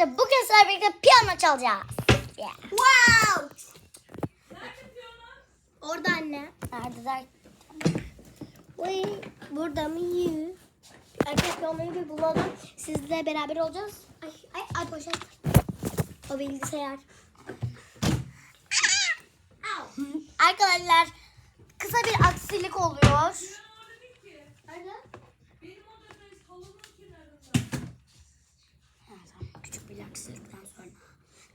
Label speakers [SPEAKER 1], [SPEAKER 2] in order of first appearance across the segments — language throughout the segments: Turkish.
[SPEAKER 1] Arkadaşlar bugün sizlerle birlikte piyano çalacağız. Yeah. Wow. Orada anne. Nerede der? Uy, burada mı? Arkadaşlar piyanoyu bir bulalım. Sizle beraber olacağız. Ay ay ay poşet. O bilgisayar. Arkadaşlar kısa bir aksilik oluyor. Nerede? Evet, aksilikten sonra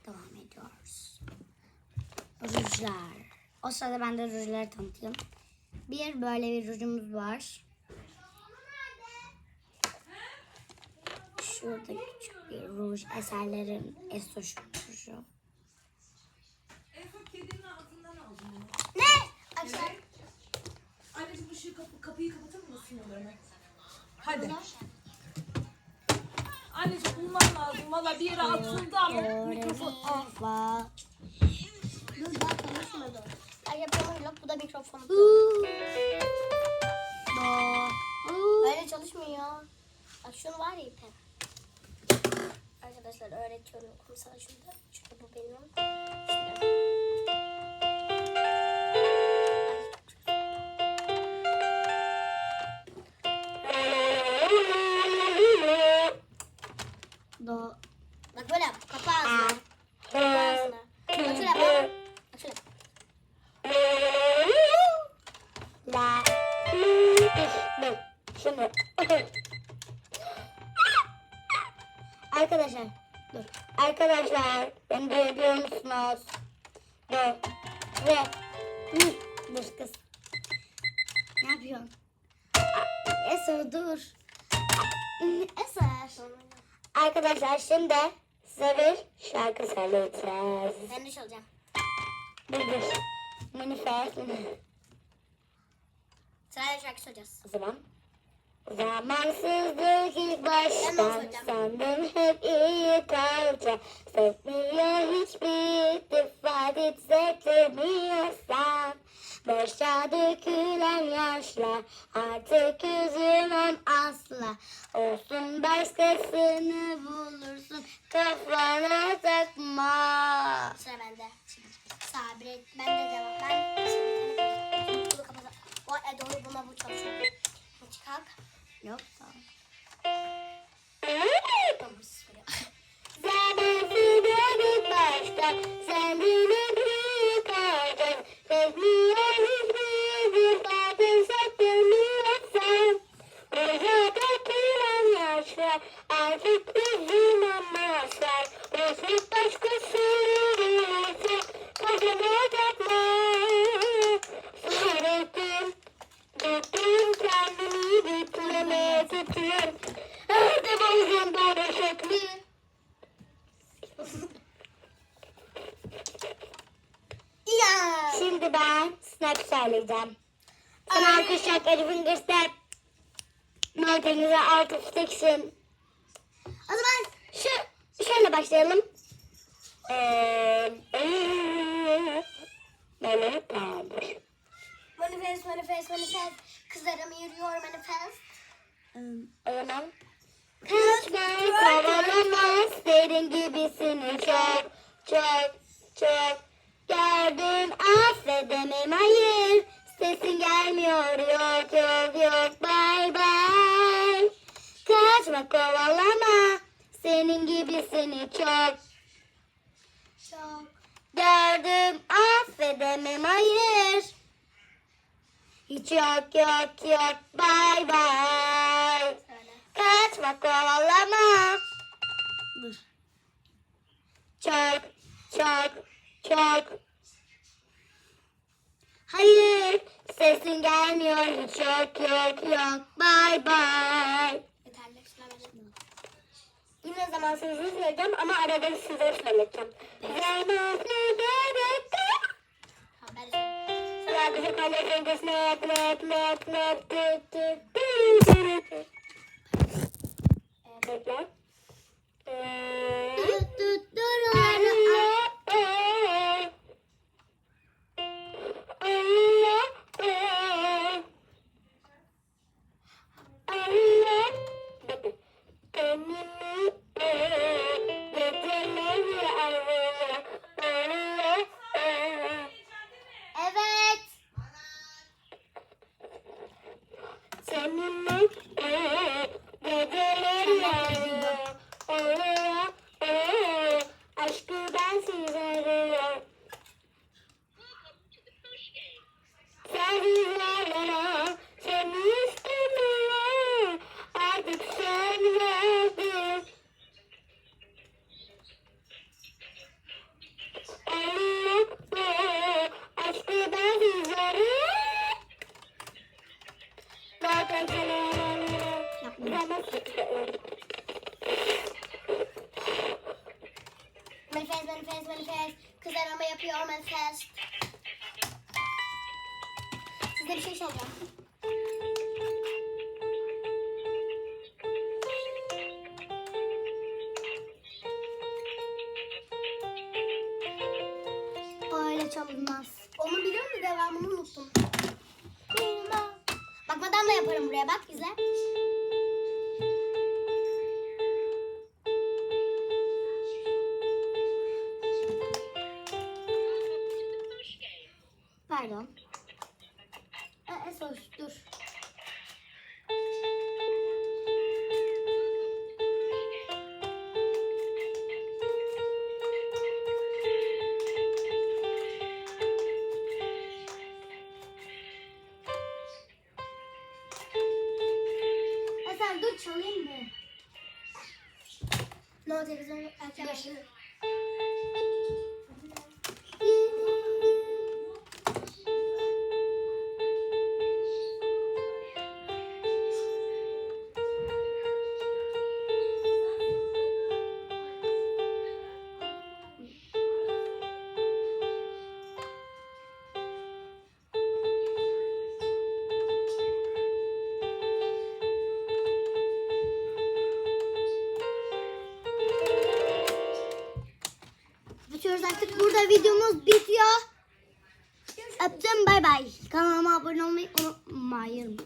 [SPEAKER 1] devam ediyoruz. Rujlar. O sırada ben de rujları tanıtayım. Bir böyle bir rujumuz var. Şurada küçük bir ruj eserlerin Estoş ruju. Ne? Açar.
[SPEAKER 2] Anneciğim ışığı kapı, kapıyı kapatır mısın? Hadi. Lazım. Valla bir yere atıldı ama mikrofon. Al.
[SPEAKER 1] Fa. Dur daha konuşmadı. Ay yapıyorum yok bu da mikrofon. Böyle çalışmıyor. Bak şunu var ya ipem. Arkadaşlar öğretiyorum kumsal şurada. Çünkü bu benim. Şimdi. La. Şimdi. Arkadaşlar. Dur. Arkadaşlar. Beni duyabiliyor musunuz? Dur. Ve. Dur kız. Ne yapıyorsun? Eser dur. Eser. Arkadaşlar şimdi size bir şarkı söyleyeceğiz. Ben de çalacağım. Dur dur. Manifest. Sırayla şarkı söyleyeceğiz. O zaman. Zamansızlık ilk baştan sandım hep iyi kalacak. Sevmiyor hiçbir iltifat hissettirmiyorsan. Boşa dökülen yaşlar artık üzülmem asla. Olsun başkasını bulursun kafana takma. Sıra bende. Sabret. Ben de devam. Ben O e, doğru buna bu çalışıyor. Hadi kalk. Yok tamam. Tamam Şimdi ben snap söyleyeceğim. Sen arkadaşlar Step. Notenize out of section. O zaman şu, şöyle başlayalım. Böyle tamamdır. Manifest, manifest, manifest. Kızlarım yürüyor manifest. O zaman. Kaçma, kovalamaz. Senin gibisini çok, çok, çok gördüm. Affedemem, hayır. Sesin gelmiyor, yok, yok, yok. Bye, bye. Kaçma, kovalama. Senin gibisini çok, çok gördüm. Affedemem, hayır. Hiç yok yok yok bye bye. Kaçma kovalama. Dur. Çok çok çok. Hayır sesin gelmiyor hiç yok yok bye bye. Yeterli Yine zamansızı söyleyeceğim ama arada size söyleyeceğim. Zamansızı Şarkıcı kalesinde snap snap snap snap tüt. Bekle. Bekle.
[SPEAKER 3] Aşkı ben size Kızlar ama yapıyor manifest. Size bir şey soracağım.
[SPEAKER 1] Öyle çalınmaz.
[SPEAKER 3] Onu biliyor musun? Devamını unuttum. Bakmadan da yaparım buraya bak izle.
[SPEAKER 1] Pardon. Ee, Esoş dur. Eser dur çalayım mı?
[SPEAKER 3] No televizyon erken başladı.
[SPEAKER 1] Bitiyoruz artık. Burada videomuz bitiyor. Öptüm bay bay. Kanalıma abone olmayı unutmayın.